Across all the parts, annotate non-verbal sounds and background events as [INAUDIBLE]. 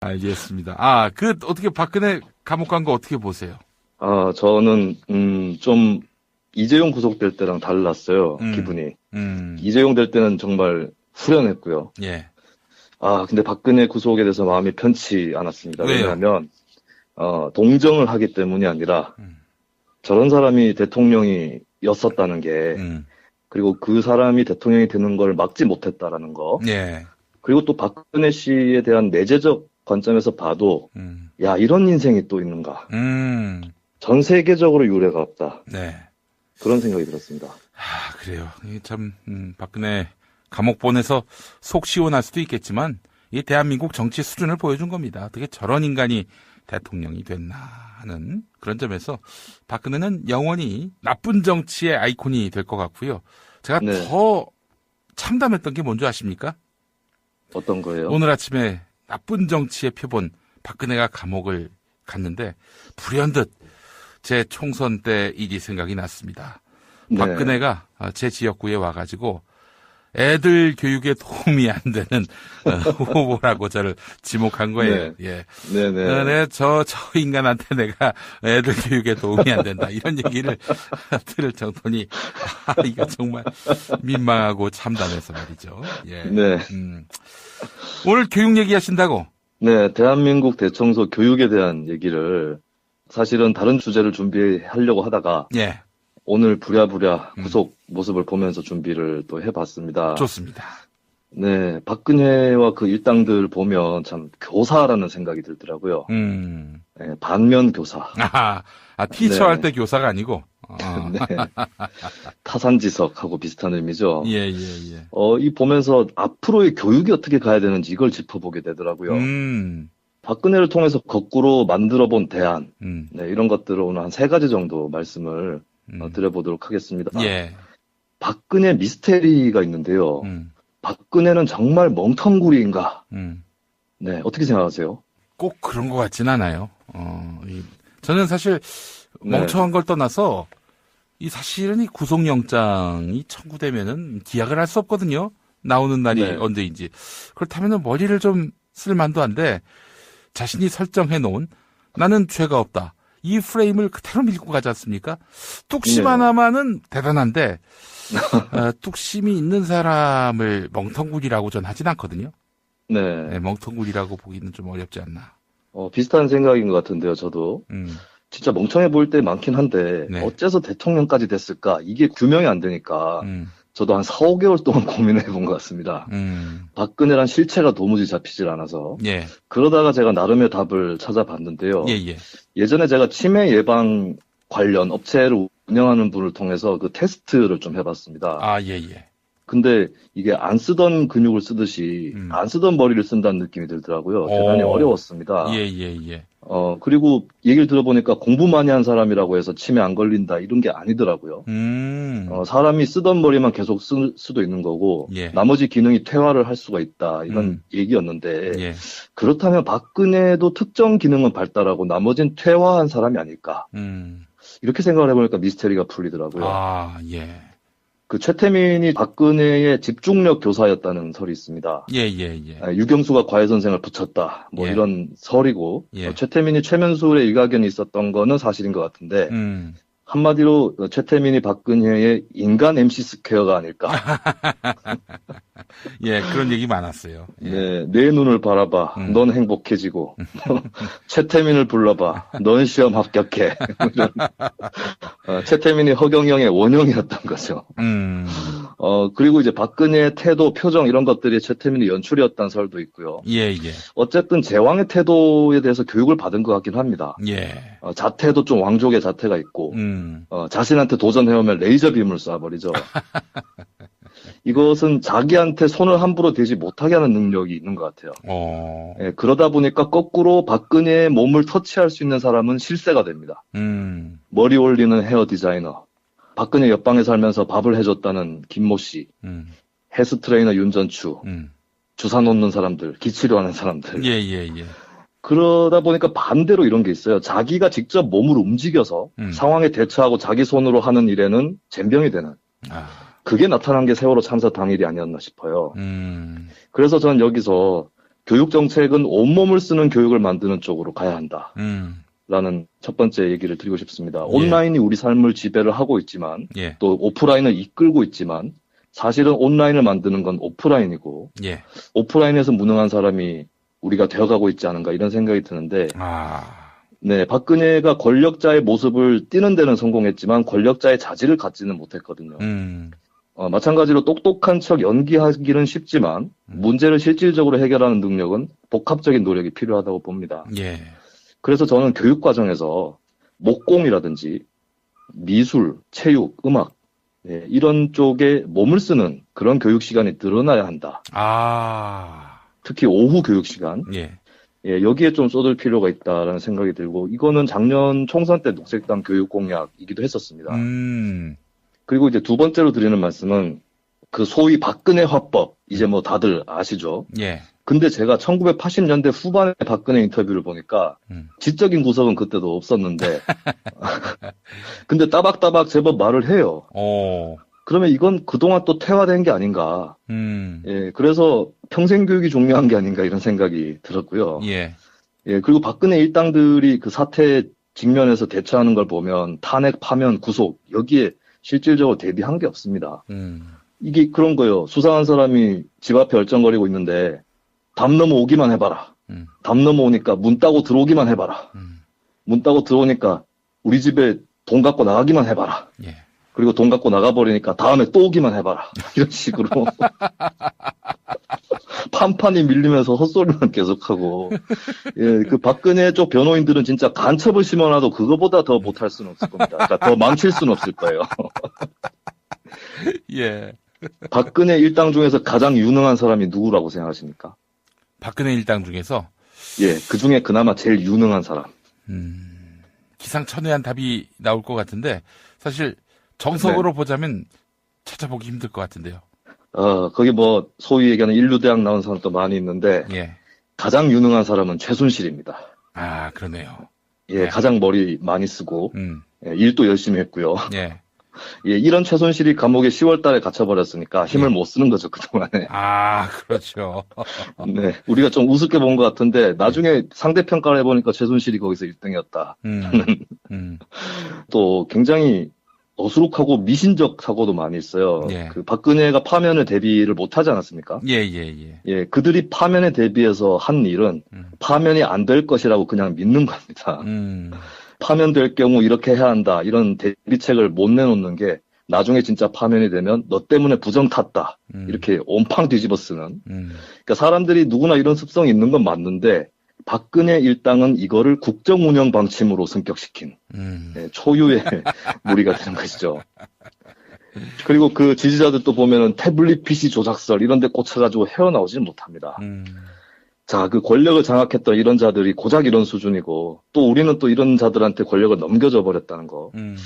알겠습니다. 아, 그 어떻게 박근혜 감옥 간 거 어떻게 보세요? 아, 저는, 음, 좀, 이재용 구속될 때랑 달랐어요, 음. 기분이. 음, 이재용 될 때는 정말 후련했고요. 예. 아, 근데 박근혜 구속에 대해서 마음이 편치 않았습니다. 왜요? 왜냐하면, 어, 동정을 하기 때문이 아니라, 음. 저런 사람이 대통령이 였었다는 게, 음, 그리고 그 사람이 대통령이 되는 걸 막지 못했다라는 거, 예. 그리고 또 박근혜 씨에 대한 내재적 관점에서 봐도, 음, 야, 이런 인생이 또 있는가. 음, 전 세계적으로 유례가 없다. 네. 그런 생각이 들었습니다. 아, 그래요. 참, 음, 박근혜 감옥 보내서 속 시원할 수도 있겠지만, 이 대한민국 정치 수준을 보여준 겁니다. 어떻게 저런 인간이 대통령이 됐나 하는 그런 점에서 박근혜는 영원히 나쁜 정치의 아이콘이 될 것 같고요. 제가 네. 더 참담했던 게 뭔지 아십니까? 어떤 거예요? 오늘 아침에 나쁜 정치의 표본 박근혜가 감옥을 갔는데 불현듯 제 총선 때 일이 생각이 났습니다. 네. 박근혜가 아, 제 지역구에 와가지고 애들 교육에 도움이 안 되는 어, [LAUGHS] 후보라고 저를 지목한 거예요. 예. 네네. 어, 네, 저, 저 인간한테 내가 애들 교육에 도움이 안 된다. 이런 얘기를 [LAUGHS] 들을 정도니, 아, 이거 정말 민망하고 참담해서 말이죠. 예. 네. 음. 오늘 교육 얘기하신다고? 네, 대한민국 대청소 교육에 대한 얘기를 사실은 다른 주제를 준비하려고 하다가 예. 오늘 부랴부랴 음. 구속 모습을 보면서 준비를 또 해봤습니다. 좋습니다. 네, 박근혜와 그 일당들 보면 참 교사라는 생각이 들더라고요. 음. 네, 반면 교사. 아, 아 티처 네. 할때 교사가 아니고. 어. [LAUGHS] 네. 타산지석하고 비슷한 의미죠. 예, 예, 예. 어, 이 보면서 앞으로의 교육이 어떻게 가야 되는지 이걸 짚어보게 되더라고요. 음. 박근혜를 통해서 거꾸로 만들어 본 대안, 음. 네, 이런 것들을 오늘 한 세 가지 정도 말씀을 음. 어, 드려보도록 하겠습니다. 예. 박근혜 미스테리가 있는데요. 음. 박근혜는 정말 멍텅구리인가? 음. 네, 어떻게 생각하세요? 꼭 그런 것 같진 않아요. 어, 이, 저는 사실 네. 멍청한 걸 떠나서 이 사실은 이 구속영장이 청구되면은 기약을 할 수 없거든요. 나오는 날이 네. 언제인지. 그렇다면은 머리를 좀 쓸 만도 한데 자신이 설정해 놓은 나는 죄가 없다. 이 프레임을 그대로 밀고 가지 않습니까? 뚝심 네. 하나만은 대단한데 [LAUGHS] 어, 뚝심이 있는 사람을 멍텅구리라고 전 하진 않거든요. 네, 네, 멍텅구리라고 보기는 좀 어렵지 않나. 어, 비슷한 생각인 것 같은데요, 저도. 음. 진짜 멍청해 보일 때 많긴 한데, 네. 어째서 대통령까지 됐을까? 이게 규명이 안 되니까, 음, 저도 한 4, 5개월 동안 [LAUGHS] 고민해 본 것 같습니다. 음, 박근혜란 실체가 도무지 잡히질 않아서. 예, 그러다가 제가 나름의 답을 찾아봤는데요. 예, 예. 예전에 제가 치매 예방 관련 업체를 운영하는 분을 통해서 그 테스트를 좀 해봤습니다. 아, 예, 예. 근데 이게 안 쓰던 근육을 쓰듯이 음. 안 쓰던 머리를 쓴다는 느낌이 들더라고요. 대단히 오. 어려웠습니다. 예, 예, 예. 어, 그리고 얘기를 들어보니까 공부 많이 한 사람이라고 해서 치매 안 걸린다 이런 게 아니더라고요. 음, 어, 사람이 쓰던 머리만 계속 쓸 수도 있는 거고 예. 나머지 기능이 퇴화를 할 수가 있다 이런 음. 얘기였는데 예. 그렇다면 박근혜도 특정 기능은 발달하고 나머지는 퇴화한 사람이 아닐까 음, 이렇게 생각을 해보니까 미스테리가 풀리더라고요. 아, 예. 그 최태민이 박근혜의 집중력 교사였다는 설이 있습니다. 예, 예, 예. 아, 유경수가 과외 선생을 붙였다. 뭐 예. 이런 설이고 예. 어, 최태민이 최면술에 일가견이 있었던 거는 사실인 것 같은데 음, 한마디로 어, 최태민이 박근혜의 인간 MC 스퀘어가 아닐까. [LAUGHS] 예, 그런 얘기 많았어요. 예. 네, 내 눈을 바라봐. 음. 넌 행복해지고. [LAUGHS] [LAUGHS] 최태민을 불러봐. 넌 시험 합격해. 어, 최태민이 허경영의 원형이었던 거죠. 음, 어, 그리고 이제 박근혜의 태도, 표정 이런 것들이 최태민의 연출이었다는 설도 있고요. 예, 예, 어쨌든 제왕의 태도에 대해서 교육을 받은 것 같긴 합니다. 예. 어, 자태도 좀 왕족의 자태가 있고, 음, 어, 자신한테 도전해오면 레이저 빔을 쏴버리죠. [LAUGHS] 이것은 자기한테 손을 함부로 대지 못하게 하는 능력이 있는 것 같아요. 어, 예, 그러다 보니까 거꾸로 박근혜의 몸을 터치할 수 있는 사람은 실세가 됩니다. 음, 머리 올리는 헤어 디자이너, 박근혜 옆방에 살면서 밥을 해줬다는 김모 씨, 음, 헬스 트레이너 윤전추, 음. 주사 놓는 사람들, 기치료하는 사람들. 예, 예, 예. 그러다 보니까 반대로 이런 게 있어요. 자기가 직접 몸을 움직여서 음. 상황에 대처하고 자기 손으로 하는 일에는 젬병이 되는 아, 그게 나타난 게 세월호 참사 당일이 아니었나 싶어요. 음, 그래서 저는 여기서 교육 정책은 온몸을 쓰는 교육을 만드는 쪽으로 가야 한다. 음, 라는 첫 번째 얘기를 드리고 싶습니다. 온라인이 우리 삶을 지배를 하고 있지만 예, 또 오프라인을 이끌고 있지만 사실은 온라인을 만드는 건 오프라인이고 예. 오프라인에서 무능한 사람이 우리가 되어가고 있지 않은가 이런 생각이 드는데 아, 네 박근혜가 권력자의 모습을 띠는 데는 성공했지만 권력자의 자질을 갖지는 못했거든요. 음, 어, 마찬가지로 똑똑한 척 연기하기는 쉽지만 음. 문제를 실질적으로 해결하는 능력은 복합적인 노력이 필요하다고 봅니다. 예, 그래서 저는 교육 과정에서 목공이라든지 미술, 체육, 음악 네, 이런 쪽에 몸을 쓰는 그런 교육 시간이 늘어나야 한다. 아, 특히 오후 교육 시간 예, 예, 여기에 좀 쏟을 필요가 있다라는 생각이 들고 이거는 작년 총선 때 녹색당 교육 공약이기도 했었습니다. 음, 그리고 이제 두 번째로 드리는 말씀은 그 소위 박근혜 화법 이제 뭐 다들 아시죠? 예, 근데 제가 1980년대 후반에 박근혜 인터뷰를 보니까 음. 지적인 구석은 그때도 없었는데 [LAUGHS] 근데 따박따박 제법 말을 해요. 오, 그러면 이건 그동안 또 퇴화된 게 아닌가. 음, 예, 그래서 평생 교육이 중요한 게 아닌가 이런 생각이 들었고요. 예, 예, 그리고 박근혜 일당들이 그 사태 직면해서 대처하는 걸 보면 탄핵, 파면, 구속 여기에 실질적으로 대비한 게 없습니다. 음, 이게 그런 거예요. 수상한 사람이 집 앞에 얼쩡거리고 있는데 담 넘어 오기만 해봐라. 음, 담 넘어 오니까 문 따고 들어오기만 해봐라. 음, 문 따고 들어오니까 우리 집에 돈 갖고 나가기만 해봐라. 예, 그리고 돈 갖고 나가버리니까 다음에 또 오기만 해봐라. [LAUGHS] 이런 식으로. [LAUGHS] 판판이 밀리면서 헛소리만 계속하고. 예, 그 박근혜 쪽 변호인들은 진짜 간첩을 심어놔도 그거보다 더 못할 수는 없을 겁니다. 그러니까 더 망칠 수는 없을 거예요. [LAUGHS] 예. 박근혜 일당 중에서 가장 유능한 사람이 누구라고 생각하십니까? 박근혜 일당 중에서 예, 그 중에 그나마 제일 유능한 사람. 음, 기상천외한 답이 나올 것 같은데 사실 정석으로 네. 보자면 찾아보기 힘들 것 같은데요. 어, 거기 뭐, 소위 얘기하는 인류대학 나온 사람도 많이 있는데, 예. 가장 유능한 사람은 최순실입니다. 아, 그러네요. 예, 네. 가장 머리 많이 쓰고, 음, 예, 일도 열심히 했고요. 예. [LAUGHS] 예, 이런 최순실이 감옥에 10월 달에 갇혀버렸으니까 힘을 예. 못 쓰는 거죠, 그동안에. 아, 그렇죠. [LAUGHS] [LAUGHS] 네. 우리가 좀 우습게 본 것 같은데, 나중에 상대평가를 해보니까 최순실이 거기서 1등이었다. 음, 음, 또 굉장히 어수룩하고 미신적 사고도 많이 있어요. 예. 그 박근혜가 파면에 대비를 못 하지 않았습니까? 예, 예, 예. 예, 그들이 파면에 대비해서 한 일은 음, 파면이 안 될 것이라고 그냥 믿는 겁니다. 음, 파면될 경우 이렇게 해야 한다. 이런 대비책을 못 내놓는 게 나중에 진짜 파면이 되면 너 때문에 부정 탔다. 음, 이렇게 온팡 뒤집어 쓰는. 음, 그러니까 사람들이 누구나 이런 습성이 있는 건 맞는데 박근혜 일당은 이거를 국정 운영 방침으로 승격시킨 음, 예, 초유의 [LAUGHS] 무리가 되는 것이죠. 그리고 그 지지자들도 보면은 태블릿 PC 조작설 이런 데 꽂혀가지고 헤어나오질 못합니다. 음, 자, 그 권력을 장악했던 이런 자들이 고작 이런 수준이고 또 우리는 또 이런 자들한테 권력을 넘겨줘 버렸다는 거. 음.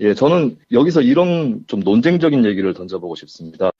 예, 저는 여기서 이런 좀 논쟁적인 얘기를 던져보고 싶습니다.